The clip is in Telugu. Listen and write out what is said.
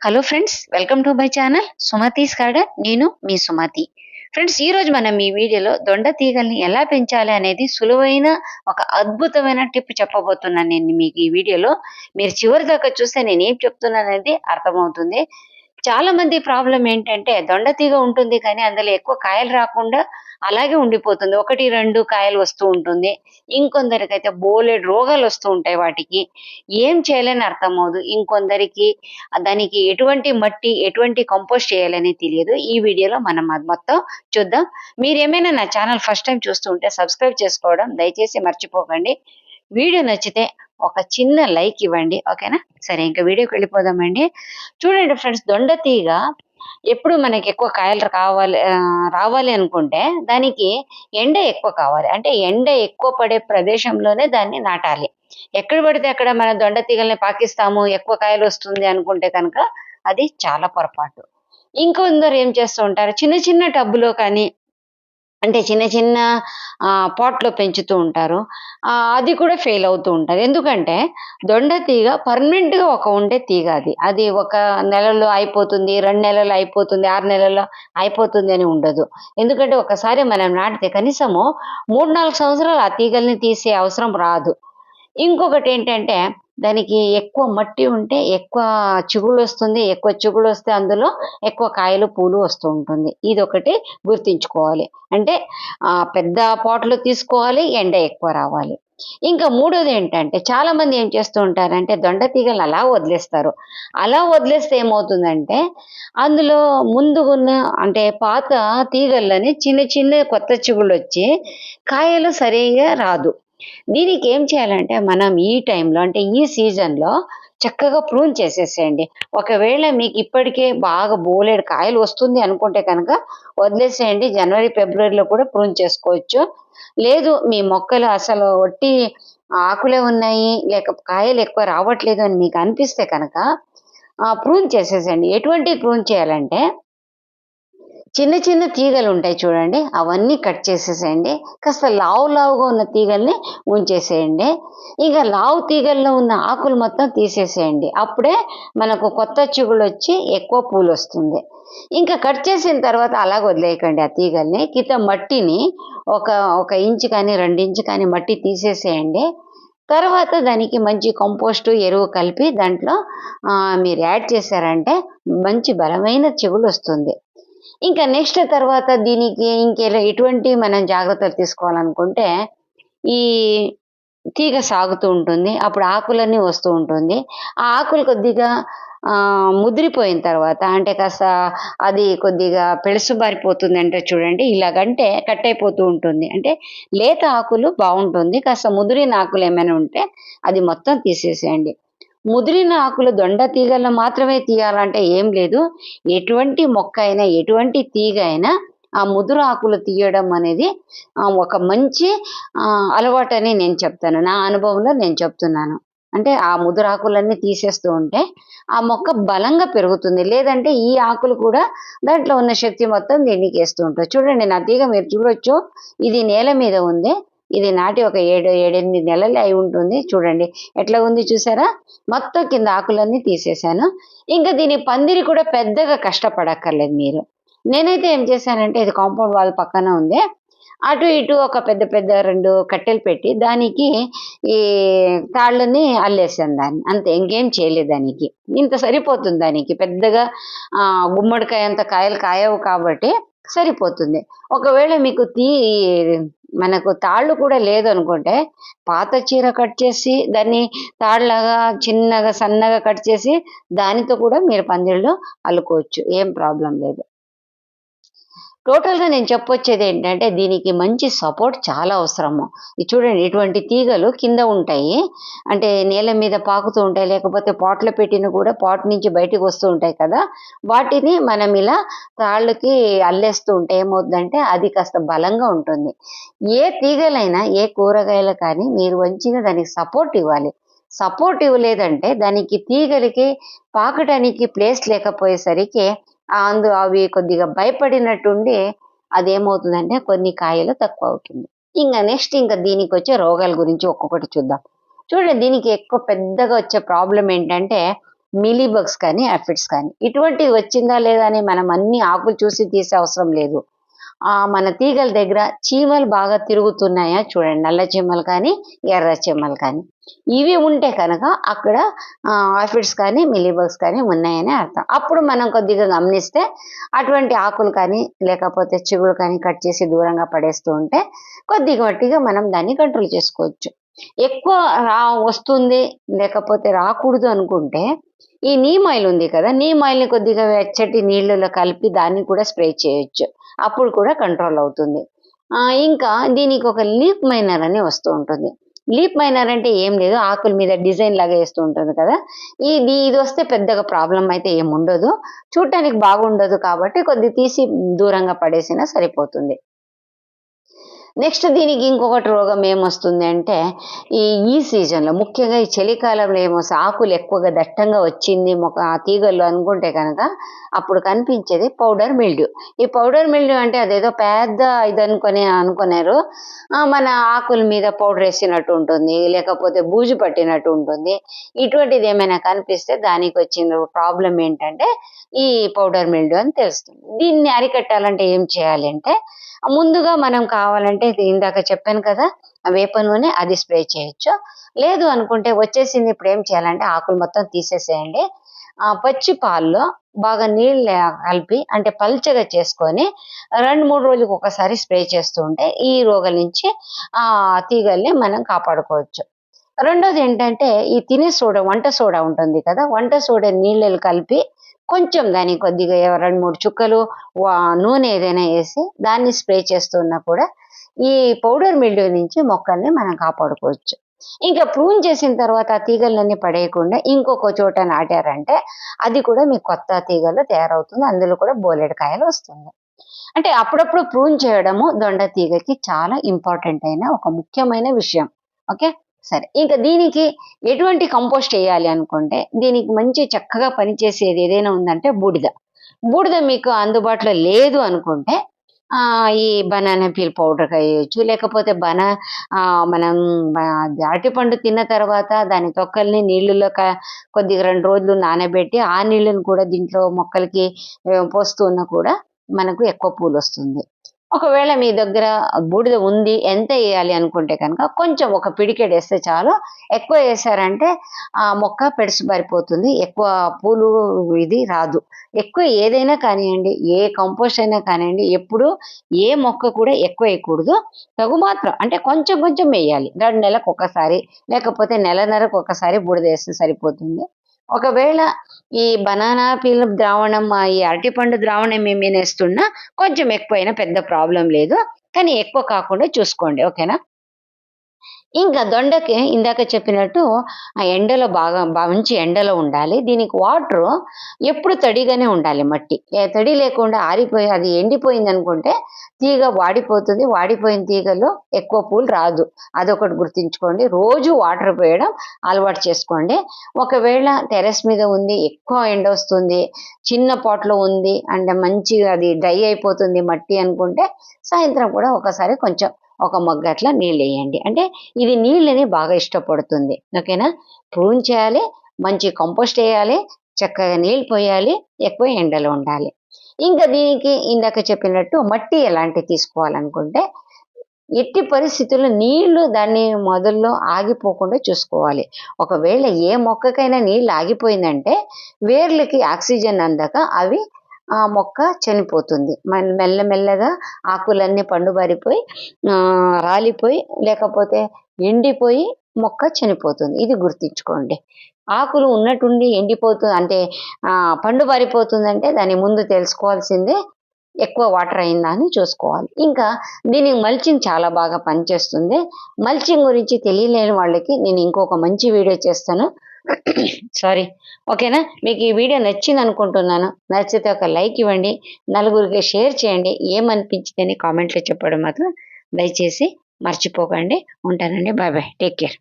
Hello friends welcome to my channel Sumathi's garden నేను మీ సుమతి ఫ్రెండ్స్ ఈ రోజు మనం ఈ వీడియోలో దొండ తీగల్ని ఎలా పెంచాలి అనేది సులువైన ఒక అద్భుతమైన టిప్ చెప్పబోతున్నాను నేను మీకు ఈ వీడియోలో మీరు చివరి దాకా చూస్తే నేను ఏం చెప్తున్నాను అనేది అర్థమవుతుంది చాలా మంది ప్రాబ్లం ఏంటంటే దొండతీగ ఉంటుంది కానీ అందులో ఎక్కువ కాయలు రాకుండా అలాగే ఉండిపోతుంది. ఒకటి రెండు కాయలు వస్తూ ఉంటుంది. ఇంకొందరికైతే బోలెడు రోగాలు వస్తూ ఉంటాయి వాటికి. ఏం చేయాలని అర్థమవుదు. ఇంకొందరికి దానికి ఎటువంటి మట్టి ఎటువంటి కంపోస్ట్ చేయాలని తెలియదు. ఈ వీడియోలో మనం అది మొత్తం చూద్దాం. మీరు ఏమైనా నా ఛానల్ ఫస్ట్ టైం చూస్తూ ఉంటే సబ్స్క్రైబ్ చేసుకోవడం దయచేసి మర్చిపోకండి. వీడియో నచ్చితే ఒక చిన్న లైక్ ఇవ్వండి ఓకేనా? సరే ఇంకా వీడియోకి వెళ్ళిపోదామండి. చూడండి ఫ్రెండ్స్ దొండ తీగ ఎప్పుడు మనకి ఎక్కువ కాయలు కావాలి రావాలి అనుకుంటే దానికి ఎండ ఎక్కువ కావాలి. అంటే ఎండ ఎక్కువ పడే ప్రదేశంలోనే దాన్ని నాటాలి. ఎక్కడ పడితే అక్కడ మన దొండ తీగల్ని పాకిస్తాము ఎక్కువ కాయలు వస్తుంది అనుకుంటే కనుక అది చాలా పొరపాటు. ఇంకొందరు ఏం చేస్తూ ఉంటారు చిన్న చిన్న టబ్బులో కానీ అంటే చిన్న చిన్న పాట్లో పెంచుతూ ఉంటారు. అది కూడా ఫెయిల్ అవుతూ ఉంటారు. ఎందుకంటే దొండ తీగ పర్మనెంట్గా ఒక ఉండే తీగ అది. అది ఒక నెలలో అయిపోతుంది రెండు నెలల్లో అయిపోతుంది ఆరు నెలల్లో అయిపోతుంది అని ఉండదు. ఎందుకంటే ఒకసారి మనం నాటితే కనీసము మూడు నాలుగు సంవత్సరాలు ఆ తీగల్ని తీసే అవసరం రాదు. ఇంకొకటి ఏంటంటే దానికి ఎక్కువ మట్టి ఉంటే ఎక్కువ చిగుళ్ళు వస్తుంది ఎక్కువ చిగుళ్ళు వస్తే అందులో ఎక్కువ కాయలు పూలు వస్తూ ఉంటుంది. ఇది ఒకటి గుర్తించుకోవాలి. అంటే పెద్ద పాటలు తీసుకోవాలి ఎండ ఎక్కువ రావాలి. ఇంకా మూడోది ఏంటంటే చాలా మంది ఏం చేస్తూ ఉంటారంటే దొండ తీగలు అలా వదిలేస్తారు. అలా వదిలేస్తే ఏమవుతుందంటే అందులో ముందు ఉన్న అంటే పాత తీగల్లోనే చిన్న చిన్న కొత్త చిగుళ్ళు వచ్చి కాయలు సరిగా రాదు. దీనికి ఏం చేయాలంటే మనం ఈ టైంలో అంటే ఈ సీజన్లో చక్కగా ప్రూన్ చేసేసేయండి. ఒకవేళ మీకు ఇప్పటికే బాగా బోలెడు కాయలు వస్తుంది అనుకుంటే కనుక వదిలేసేయండి. జనవరి ఫిబ్రవరిలో కూడా ప్రూన్ చేసుకోవచ్చు. లేదు మీ మొక్కలు అసలు ఒట్టి ఆకులే ఉన్నాయి లేక కాయలు ఎక్కువ రావట్లేదు అని మీకు అనిపిస్తే కనుక ప్రూన్ చేసేసేయండి. ఎటువంటి ప్రూన్ చేయాలంటే చిన్న చిన్న తీగలు ఉంటాయి చూడండి. అవన్నీ కట్ చేసేసేయండి. కాస్త లావు లావుగా ఉన్న తీగల్ని ఉంచేసేయండి. ఇక లావు తీగల్లో ఉన్న ఆకులు మొత్తం తీసేసేయండి. అప్పుడే మనకు కొత్త చిగుళ్ళు వచ్చి ఎక్కువ పూలు వస్తుంది. ఇంకా కట్ చేసిన తర్వాత అలాగ వదిలేయకండి ఆ తీగల్ని. కింద మట్టిని ఒక ఒక ఇంచు కానీ రెండు ఇంచు కానీ మట్టి తీసేసేయండి. తర్వాత దానికి మంచి కంపోస్టు ఎరువు కలిపి దాంట్లో మీరు యాడ్ చేశారంటే మంచి బలమైన చిగులు వస్తుంది. ఇంకా నెక్స్ట్ తర్వాత దీనికి ఇంకేలా ఎటువంటి మనం జాగ్రత్తలు తీసుకోవాలనుకుంటే ఈ తీగ సాగుతూ ఉంటుంది అప్పుడు ఆకులన్నీ వస్తూ ఉంటుంది. ఆ ఆకులు కొద్దిగా ముదిరిపోయిన తర్వాత అంటే కాస్త అది కొద్దిగా పెళసుబారిపోతుంది అంటే చూడండి ఇలాగంటే కట్ అయిపోతూ ఉంటుంది. అంటే లేత ఆకులు బాగుంటుంది కాస్త ముదిరిన ఆకులు ఏమైనా ఉంటే అది మొత్తం తీసేసేయండి. ముదిరిన ఆకులు దొండ తీగలను మాత్రమే తీయాలంటే ఏం లేదు. ఎటువంటి మొక్క అయినా ఎటువంటి తీగ అయినా ఆ ముదురు ఆకులు తీయడం అనేది ఒక మంచి అలవాటు అని నేను చెప్తాను. నా అనుభవంలో నేను చెప్తున్నాను. అంటే ఆ ముదురు ఆకులన్నీ తీసేస్తూ ఉంటే ఆ మొక్క బలంగా పెరుగుతుంది. లేదంటే ఈ ఆకులు కూడా దాంట్లో ఉన్న శక్తి మొత్తం దీనికి వేస్తూ ఉంటాయి. చూడండి నా తీగ మీరు చూడొచ్చు. ఇది నేల మీద ఉంది. ఇది నాటి ఒక ఏడు ఏడెనిమిది నెలలు అయి ఉంటుంది. చూడండి ఎట్లా ఉంది చూసారా? మొత్తం కింద ఆకులన్నీ తీసేశాను. ఇంకా దీని పందిరి కూడా పెద్దగా కష్టపడక్కర్లేదు మీరు. నేనైతే ఏం చేశానంటే ఇది కాంపౌండ్ వాల్ పక్కన ఉంది. అటు ఇటు ఒక పెద్ద పెద్ద రెండు కట్టెలు పెట్టి దానికి ఈ తాళ్ళని అల్లేసాను దాన్ని. అంతే ఇంకేం చేయలేదు దానికి. ఇంత సరిపోతుంది దానికి. పెద్దగా గుమ్మడికాయ అంత కాయలు కాయవు కాబట్టి సరిపోతుంది. ఒకవేళ మీకు తీ మనకు తాళ్ళు కూడా లేదు అనుకుంటే పాత చీర కట్ చేసి దాన్ని తాళ్ళగా చిన్నగా సన్నగా కట్ చేసి దానితో కూడా మీరు పందిళ్ళు అల్లుకోవచ్చు. ఏం ప్రాబ్లం లేదు. టోటల్గా నేను చెప్పొచ్చేది ఏంటంటే దీనికి మంచి సపోర్ట్ చాలా అవసరము. ఇది చూడండి ఇటువంటి తీగలు కింద ఉంటాయి. అంటే నేల మీద పాకుతూ ఉంటాయి లేకపోతే పాట్లో పెట్టిన కూడా పాట్ నుంచి బయటికి వస్తూ ఉంటాయి కదా. వాటిని మనం ఇలా తాళ్ళకి అల్లేస్తూ ఉంటే ఏమవుతుందంటే అది కాస్త బలంగా ఉంటుంది. ఏ తీగలైనా ఏ కూరగాయలు కానీ మీరు మంచిగా దానికి సపోర్ట్ ఇవ్వాలి. సపోర్ట్ ఇవ్వలేదంటే దానికి తీగలకి పాకడానికి ప్లేస్ లేకపోయేసరికి అందు అవి కొద్దిగా భయపడినట్టుండి అదేమవుతుందంటే కొన్ని కాయలు తక్కువ అవుతుంది ఇంకా నెక్స్ట్ ఇంకా దీనికి వచ్చే రోగాల గురించి ఒక్కొక్కటి చూద్దాం. చూడండి దీనికి ఎక్కువ పెద్దగా వచ్చే ప్రాబ్లం ఏంటంటే మిలీబగ్స్ కానీ అఫిడ్స్ కానీ. ఇటువంటివి వచ్చిందా లేదా అని మనం అన్ని ఆకులు చూసి తీసే అవసరం లేదు. ఆ మన తీగల దగ్గర చీమలు బాగా తిరుగుతున్నాయా చూడండి నల్ల చీమలు కానీ ఎర్ర చీమలు కానీ. ఇవి ఉంటే కనుక అక్కడ ఆఫిడ్స్ కానీ మిలీబగ్స్ కానీ ఉన్నాయని అర్థం. అప్పుడు మనం కొద్దిగా గమనిస్తే అటువంటి ఆకులు కానీ లేకపోతే చిగులు కానీ కట్ చేసి దూరంగా పడేస్తూ ఉంటే కొద్దిగా మట్టిగా మనం దాన్ని కంట్రోల్ చేసుకోవచ్చు. ఎక్కువ రా వస్తుంది లేకపోతే రాకూడదు అనుకుంటే ఈ నీమ్ ఆయిల్ ఉంది కదా నీమ్ ఆయిల్ని కొద్దిగా వెచ్చటి నీళ్ళలో కలిపి దాన్ని కూడా స్ప్రే చేయొచ్చు. అప్పుడు కూడా కంట్రోల్ అవుతుంది. ఇంకా దీనికి ఒక లీప్ మైనర్ అని వస్తూ ఉంటుంది. లీప్ మైనర్ అంటే ఏం లేదు ఆకుల మీద డిజైన్ లాగా వేస్తూ ఉంటుంది కదా. ఇది ఇది వస్తే పెద్దగా ప్రాబ్లం అయితే ఏముండదు చూడటానికి బాగుండదు కాబట్టి కొద్ది తీసి దూరంగా పడేసినా సరిపోతుంది. నెక్స్ట్ దీనికి ఇంకొకటి రోగం ఏమొస్తుంది అంటే ఈ ఈ సీజన్లో ముఖ్యంగా ఈ చలికాలంలో ఏమొస్తుంది ఆకులు ఎక్కువగా దట్టంగా వచ్చింది మొక్క ఆ తీగల్లో అనుకుంటే కనుక అప్పుడు కనిపించేది పౌడర్ మిల్డ్యూ ఈ పౌడర్ మిల్డ్యూ అంటే అదేదో పెద్ద ఇది అనుకొని అనుకున్నారు మన ఆకుల మీద పౌడర్ వేసినట్టు ఉంటుంది లేకపోతే బూజు పట్టినట్టు ఉంటుంది. ఇటువంటిది ఏమైనా కనిపిస్తే దానికి వచ్చిన ప్రాబ్లం ఏంటంటే ఈ పౌడర్ మిల్డ్యూ అని తెలుస్తుంది. దీన్ని అరికట్టాలంటే ఏం చేయాలి అంటే ముందుగా మనం కావాలంటే ఇది ఇందాక చెప్పాను కదా ఆ వేప నూనె అది స్ప్రే చేయొచ్చు. లేదు అనుకుంటే వచ్చేసింది ఇప్పుడు ఏం చేయాలంటే ఆకులు మొత్తం తీసేసేయండి. ఆ పచ్చి పాల్లో బాగా నీళ్ళు కలిపి అంటే పల్చగా చేసుకొని రెండు మూడు రోజులకు ఒకసారి స్ప్రే చేస్తూ ఉంటే ఈ రోగాల నుంచి ఆ తీగల్ని మనం కాపాడుకోవచ్చు. రెండోది ఏంటంటే ఈ తినే సోడా వంట సోడా ఉంటుంది కదా వంట సోడా నీళ్ళు కలిపి కొంచెం దానికి కొద్దిగా రెండు మూడు చుక్కలు నూనె ఏదైనా వేసి దాన్ని స్ప్రే చేస్తున్నా కూడా ఈ పౌడర్ మిల్డ్యూ నుంచి మొక్కల్ని మనం కాపాడుకోవచ్చు. ఇంకా ప్రూన్ చేసిన తర్వాత ఆ తీగలన్నీ పడేయకుండా ఇంకొక చోట నాటారంటే అది కూడా మీకు కొత్త తీగలు తయారవుతుంది. అందులో కూడా బోలెడు కాయలు వస్తుంది. అంటే అప్పుడప్పుడు ప్రూన్ చేయడము దొండ తీగకి చాలా ఇంపార్టెంట్ అయిన ఒక ముఖ్యమైన విషయం. ఓకే? సరే. ఇంకా దీనికి ఎటువంటి కంపోస్ట్ వేయాలి అనుకుంటే దీనికి మంచి చక్కగా పనిచేసేది ఏదైనా ఉందంటే బూడిద. బూడిద మీకు అందుబాటులో లేదు అనుకుంటే ఈ బనానా పీల్ పౌడర్ వేయచ్చు లేకపోతే బనా మనం అరటిపండు తిన్న తర్వాత దాని తొక్కల్ని నీళ్ళలో కొద్దిగా రెండు రోజులు నానబెట్టి ఆ నీళ్ళను కూడా దీంట్లో మొక్కలకి పోస్తూ ఉన్నా కూడా మనకు ఎక్కువ పూలు వస్తుంది ఒకవేళ మీ దగ్గర బూడిద ఉంది ఎంత వేయాలి అనుకుంటే కనుక కొంచెం ఒక పిడికెడు వేస్తే చాలు. ఎక్కువ వేసారంటే ఆ మొక్క పెడుసు పారిపోతుంది ఎక్కువ పూలు ఇది రాదు. ఎక్కువ ఏదైనా కానివ్వండి ఏ కంపోస్ట్ అయినా కానివ్వండి ఎప్పుడు ఏ మొక్క కూడా ఎక్కువ వేయకూడదు. తగు మాత్రం అంటే కొంచెం కొంచెం వేయాలి. రెండు నెలలకు ఒకసారి లేకపోతే నెలన్నరకు ఒకసారి బూడిద వేస్తే సరిపోతుంది. ఒకవేళ ఈ బనానా పీల్ ద్రావణం ఆ ఈ అరటిపండు ద్రావణం ఏమైనా వేస్తున్నా కొంచెం ఎక్కువైనా పెద్ద ప్రాబ్లం లేదు. కానీ ఎక్కువ కాకుండా చూసుకోండి ఓకేనా? ఇంకా దొండకి ఇందాక చెప్పినట్టు ఆ ఎండలో బాగా మంచి ఎండలో ఉండాలి. దీనికి వాటర్ ఎప్పుడు తడిగానే ఉండాలి మట్టి. తడి లేకుండా ఆరిపోయి అది ఎండిపోయింది అనుకుంటే తీగ వాడిపోతుంది. వాడిపోయిన తీగలో ఎక్కువ పూలు రాదు. అదొకటి గుర్తుంచుకోండి. రోజు వాటర్ పోయడం అలవాటు చేసుకోండి. ఒకవేళ టెరెస్ మీద ఉంది ఎక్కువ ఎండ వస్తుంది చిన్న పాట్లో ఉంది అంటే మంచిగా అది డ్రై అయిపోతుంది మట్టి అనుకుంటే సాయంత్రం కూడా ఒకసారి కొంచెం ఒక మగ్గ అట్లా నీళ్ళు వేయండి అంటే ఇది నీళ్ళని బాగా ఇష్టపడుతుంది. ఓకేనా? ప్రూన్ చేయాలి మంచి కంపోస్ట్ వేయాలి చక్కగా నీళ్ళు పోయాలి ఎక్కువ ఎండలో ఉండాలి. ఇంకా దీనికి ఇందాక చెప్పినట్టు మట్టి ఎలాంటి తీసుకోవాలనుకుంటే ఎట్టి పరిస్థితుల్లో నీళ్ళు దాన్ని మొదల్లో ఆగిపోకుండా చూసుకోవాలి. ఒకవేళ ఏ మొక్కకైనా నీళ్ళు ఆగిపోయిందంటే వేర్లకి ఆక్సిజన్ అందక అవి ఆ మొక్క చనిపోతుంది. మెల్లమెల్లగా ఆకులన్నీ పండుబారిపోయి రాలిపోయి లేకపోతే ఎండిపోయి మొక్క చనిపోతుంది. ఇది గుర్తించుకోండి. ఆకులు ఉన్నట్టుండి ఎండిపోతుంది అంటే ఆ, పండు బారిపోతుందంటే దాని ముందు తెలుసుకోవాల్సిందే ఎక్కువ వాటర్ అయిందా అని చూసుకోవాలి. ఇంకా దీనికి మల్చింగ్ చాలా బాగా పనిచేస్తుంది. మల్చింగ్ గురించి తెలియలేని వాళ్ళకి నేను ఇంకొక మంచి వీడియో చేస్తాను. సారీ ఓకేనా మీకు ఈ వీడియో నచ్చింది అనుకుంటున్నాను నచ్చితే ఒక లైక్ ఇవ్వండి. నలుగురికి షేర్ చేయండి. ఏమనిపించిందని కామెంట్లో చెప్పడం మాత్రం దయచేసి మర్చిపోకండి. ఉంటానండి. Bye bye. Take care